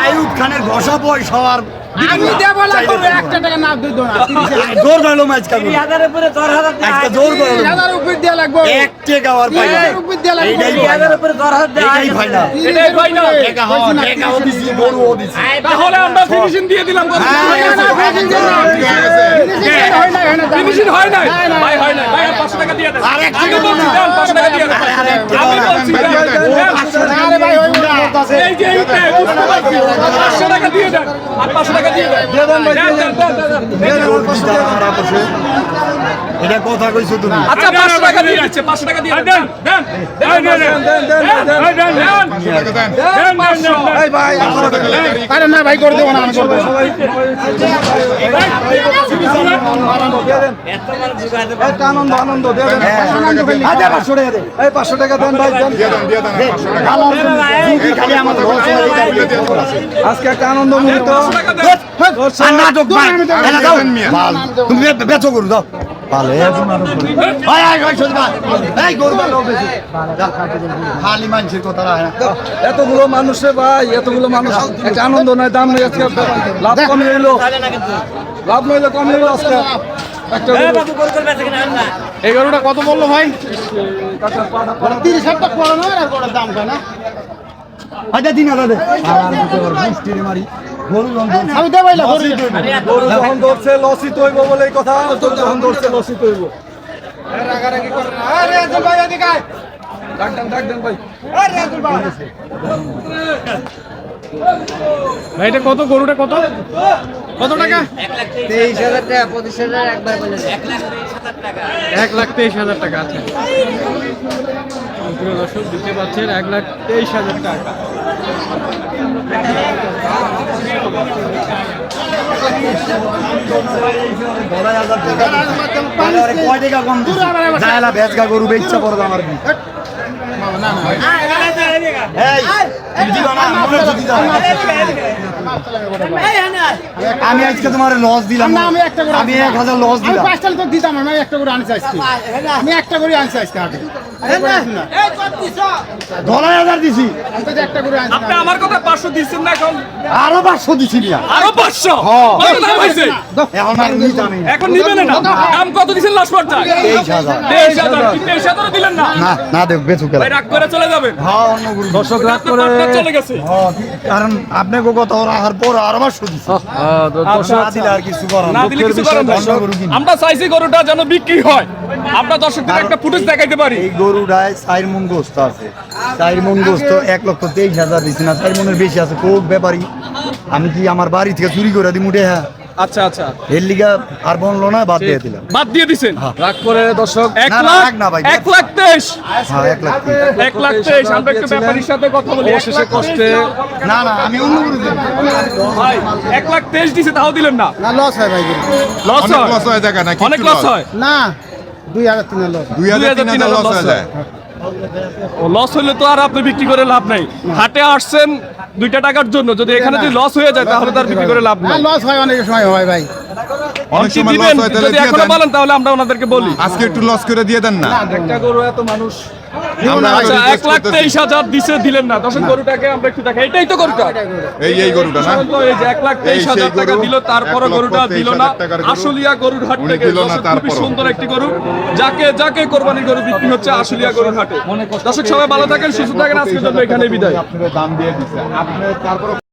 আয়ুব খানের ঘষা বয়স হওয়ার আমি দেব না করব একটা টাকা না দুধ না জোর গেলো ম্যাচ কাবু হাজার উপরে জোর হাজার আজকে জোর গেলো হাজার উপরে দেয়া লাগবে এক টাকা আর পাই হাজার উপরে দেয়া লাগবে এইটাই হাজার উপরে জোর হাজার দেয়া এইটাই ফাইনাল এটাই ফাইনাল টাকা হ টাকা ও দিছি গরু ও দিছি তাহলে আমরা ফিনিশিং দিয়ে দিলাম গরু না না ফিনিশিং হয় না ফিনিশিং হয় না ভাই এটা কথা কইছো তুমি আচ্ছা 500 টাকা দিয়ে দিচ্ছে 500 টাকা দিয়ে দেন দেন দেন দেন দেন দেন দেন দেন দেন 500 আরে না ভাই করে দেবো না আনন্দ দেন আজকে একটা আনন্দ মুহূর্ত বেচো দাও এতগুলো মানুষ আনন্দ নয় দাম নেই আজকে। লাভ লাভ নইলে কম আজকে। কত বলল ভাই? তিরিশ হাজার টাকা দাম হয় না? আচ্ছা, দিন মারি। আমি দেবো না গরু গরু যখন ধরছে লসই তৈব বলে কথা। যখন ধরছে লসই তৈব রাগারাগি করে না। আরে রাজুল ভাই এদিকে আয়। ডাক দেন ডাক দেন ভাই। আরে রাজুল ভাই। ভাই এটা কত? গরুটা কত? কত টাকা? তেইশ হাজার টাকা পঁচিশ হাজার একবার বলে এক লাখ তেইশ হাজার টাকা। আছে দর্শক দিতে পাচ্ছেন এক লাখ তেইশ হাজার টাকা। কয় টাকা কম জায়লা ভেজগা গরু বেচা পড়ো আমার আমি আজকে তোমার লস দিলাম। না, আমি একটা করে আমি এক হাজার লস আমি দিলাম। পাঁচটা তো দিতাম আমি একটা করে আনছি আজকে। আমি একটা করে আনছি আজকে হাটে ধরাই হাজার দিছি। একটা করে আনছি আমার কথা পাঁচশো দিচ্ছেন না এখন? আরও পাঁচশো দিছি আরও পাঁচশো। কত দাম হয়েছে? এখন আর নিতাম এখন নিবেন না? দাম কত দিচ্ছেন লাস্ট পর্যায়ে? তেইশ হাজার। তেইশ হাজার। কি তেইশ হাজারও দিলেন না? না না দেখ বেচু রাগ করে চলে যাবেন। হ্যাঁ অন্য গরু দর্শক গেছে। হ্যাঁ, কারণ আপনি গো কত রাখার পর আরও আচ্ছা, আর গরু কিনি। আমরা চাইছি গরুটা যেন বিক্রি হয়। আমরা দর্শকদের একটা ফুটেজ দেখাইতে পারি। এই গরুটায় চার মন গোস্ত আছে। চার মন গোস্ত এক লক্ষ তেইশ হাজার দিচ্ছি না চার মনের বেশি আছে কোক ব্যাপারী। আমি কি আমার বাড়ি থেকে চুরি করে দিই মুঠে হ্যাঁ? আচ্ছা আচ্ছা। এর লিগা আর বনলো না বাদ দিয়ে দিলাম। বাদ দিয়ে দিছেন? রাগ করে দর্শক। এক লাখ না ভাই। এক লাখ তেইশ। হ্যাঁ এক লাখ এক লাখ তেইশ। আমরা একটু ব্যাপারীর সাথে কথা বলি। লাখ কষ্টে না না আমি অন্য ভাই এক লাখ তেইশ দিছে তাও দিলেন না। না লস হয় ভাই লস হয়? লস হয়ে যায় না অনেক লস হয়? না দুই হাজার তিন লস দুই হাজার তিন লস হয়ে যায়। লস হলে তো আর আপনি বিক্রি করে লাভ নাই। হাটে আসছেন দুইটা টাকার জন্য যদি এখানে যদি লস হয়ে যায় তাহলে তার বিক্রি করে লাভ নেই। লস হয় অনেক সময় হয় ভাই। অনেক কি সময় লস দিবেন হয় তাহলে যদি দিয়ে এখনও দেন। বলেন তাহলে আমরা ওনাদেরকে বলি। আজকে একটু লস করে দিয়ে দেন না একটা গরু এত মানুষ আচ্ছা এক লাখ তেইশ হাজার দিছে দিলেন না। দর্শক গরুটাকে আমরা একটু দেখাই। এটাই তো গরুটা। এই এই গরুটা না। এই যে এক লাখ তেইশ হাজার টাকা দিল তারপরে গরুটা দিল না। আশুলিয়া গরুর হাট থেকে খুবই সুন্দর একটি গরু। যাকে যাকে কোরবানি গরু বিক্রি হচ্ছে আশুলিয়া গরুর হাটে দর্শক সবাই ভালো থাকেন সুস্থ থাকেন। আজকের জন্য এখানে বিদায়। আপনার দাম দিয়ে দিচ্ছে আপনি তারপর